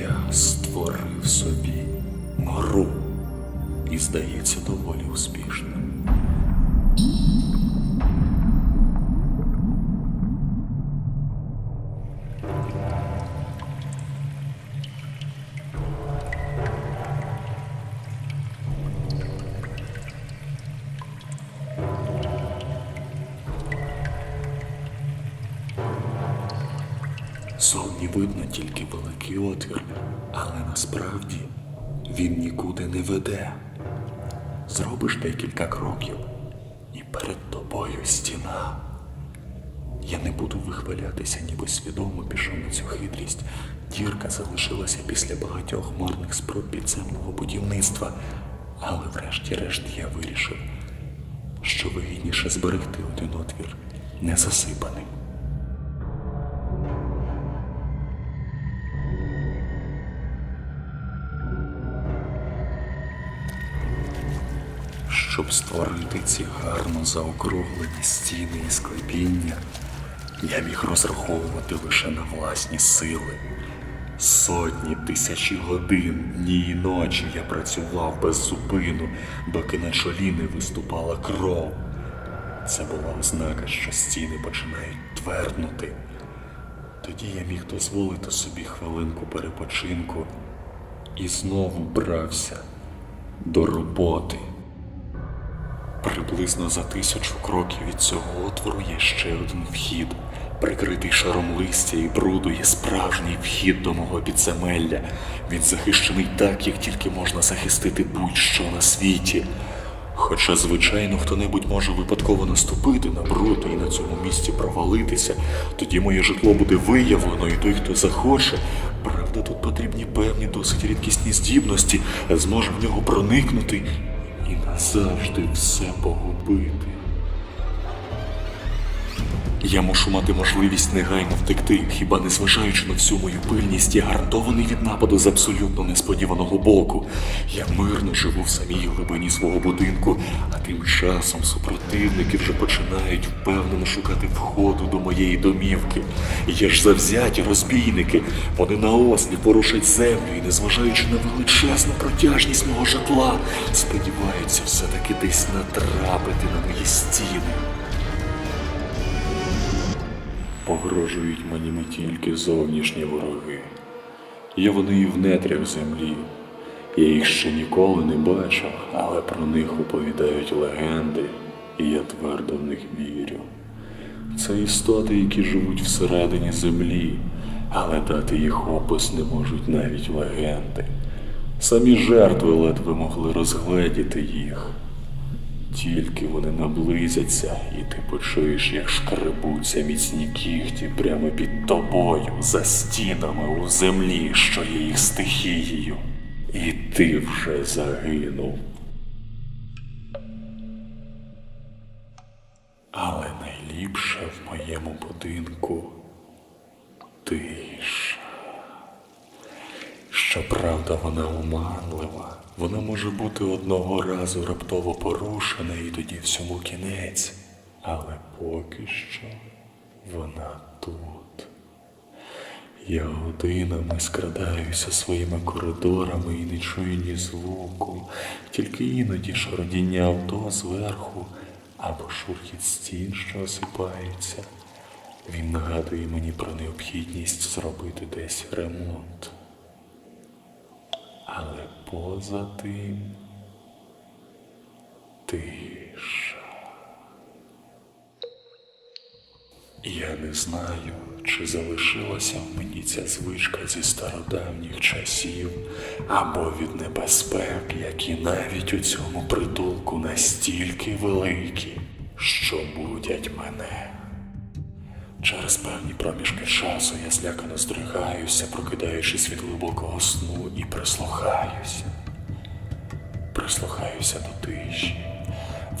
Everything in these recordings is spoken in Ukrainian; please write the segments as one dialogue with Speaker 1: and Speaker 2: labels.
Speaker 1: Я створив собі гру і, здається, доволі успішним. Зовні видно тільки великий отвір, але насправді він нікуди не веде. Зробиш декілька кроків, і перед тобою стіна. Я не буду вихвалятися, ніби свідомо пішов на цю хитрість. Дірка залишилася після багатьох марних спроб підземного будівництва, але врешті-решт я вирішив, що вигідніше зберегти один отвір не Щоб створити ці гарно заокруглені стіни і склепіння, я міг розраховувати лише на власні сили. Сотні тисячі годин, дні і ночі я працював без зупину, доки на чолі не виступала кров. Це була ознака, що стіни починають тверднути. Тоді я міг дозволити собі хвилинку перепочинку і знову брався до роботи. Приблизно за тисячу кроків від цього отвору є ще один вхід. Прикритий шаром листя і бруду є справжній вхід до мого підземелля. Він захищений так, як тільки можна захистити будь-що на світі. Хоча, звичайно, хто-небудь може випадково наступити на бруд і на цьому місці провалитися, тоді моє житло буде виявлено, і той, хто захоче, правда, тут потрібні певні досить рідкісні здібності, зможе в нього проникнути і назавжди все погубити. Я мушу мати можливість негайно втекти, хіба не зважаючи на всю мою пильність, я гарантований від нападу з абсолютно несподіваного боку. Я мирно живу в самій глибині свого будинку, а тим часом супротивники вже починають впевнено шукати входу до моєї домівки. Є ж завзяті розбійники, вони наослі порушать землю і, незважаючи на величезну протяжність мого житла, сподіваються все-таки десь натрапити на мої стіни. Погрожують мені не тільки зовнішні вороги. Є вони і в нетрях землі. Я їх ще ніколи не бачив, але про них оповідають легенди, і я твердо в них вірю. Це істоти, які живуть всередині землі, але дати їх опис не можуть навіть легенди. Самі жертви ледве могли розгледіти їх. Тільки вони наблизяться, і ти почуєш, як шкребуться міцні кіхті прямо під тобою, за стінами у землі, що є їх стихією. І ти вже загинув. Але найліпше в моєму будинку тиша. Щоправда, вона оманлива. Вона може бути одного разу раптово порушена і тоді всьому кінець. Але поки що вона тут. Я годинами скрадаюся своїми коридорами і не чую ні звуку, тільки іноді шародіння авто зверху або шурхіт стін, що осипаються. Він нагадує мені про необхідність зробити десь ремонт. Але поза тим тиша. Я не знаю, чи залишилася в мені ця звичка зі стародавніх часів або від небезпек, які навіть у цьому притулку настільки великі, що будять мене. Через певні проміжки часу я злякано здригаюся, прокидаючись від глибокого сну і прислухаюся. Прислухаюся до тиші.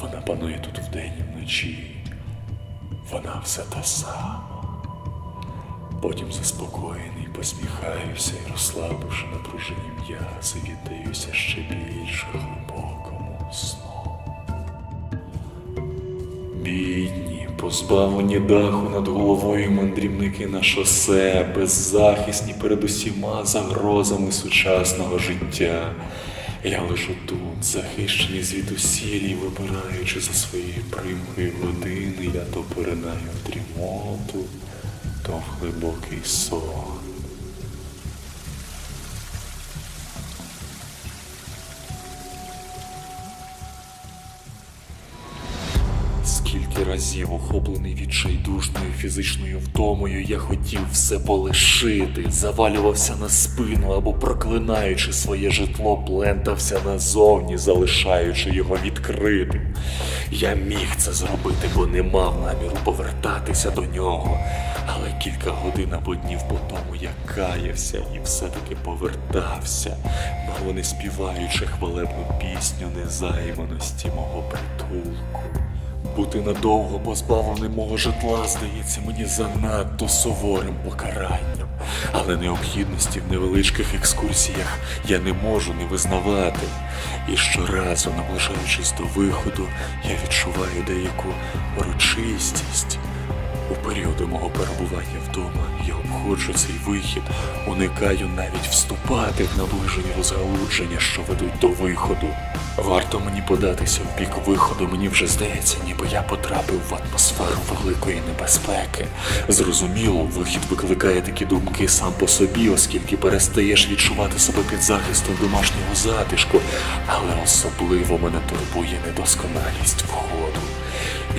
Speaker 1: Вона панує тут вдень і вночі. Вона все та сама. Потім заспокоєний, посміхаюся і, розслабивши напружені м'язи, віддаюся ще більш глибокому сну. Позбавлені даху над головою мандрівники на шосе, беззахисні перед усіма загрозами сучасного життя. Я лежу тут, захищений звідусілі, вибираючи за своєї примхи години, я то поринаю в дрімоту, то в глибокий сон. Скільки разів, охоплений відчайдушною фізичною втомою, я хотів все полишити, завалювався на спину або проклинаючи своє житло, плентався назовні, залишаючи його відкритим. Я міг це зробити, бо не мав наміру повертатися до нього. Але кілька годин або днів по тому я каявся і все-таки повертався, мало не співаючи хвалебну пісню незайманості мого притулку. Бути надовго позбавленим мого житла здається мені занадто суворим покаранням, але необхідності в невеличких екскурсіях я не можу не визнавати. І щоразу, наближаючись до виходу, я відчуваю деяку урочистість. У періоди мого перебування вдома я обходжу цей вихід, уникаю навіть вступати в наближені розгалудження, що ведуть до виходу. Варто мені податися в бік виходу, мені вже здається, ніби я потрапив в атмосферу великої небезпеки. Зрозуміло, вихід викликає такі думки сам по собі, оскільки перестаєш відчувати себе під захистом домашнього затишку, але особливо мене турбує недосконалість входу.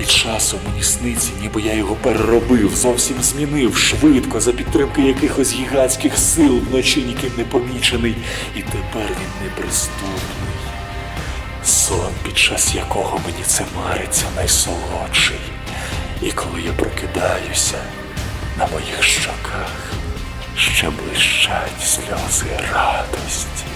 Speaker 1: І часом мені сниться, ніби я його переробив, зовсім змінив швидко за підтримки якихось гігантських сил вночі ніким не помічений, і тепер він неприступний. Сон, під час якого мені це мариться найсолодший. І коли я прокидаюся, на моїх щоках ще блищать сльози радості.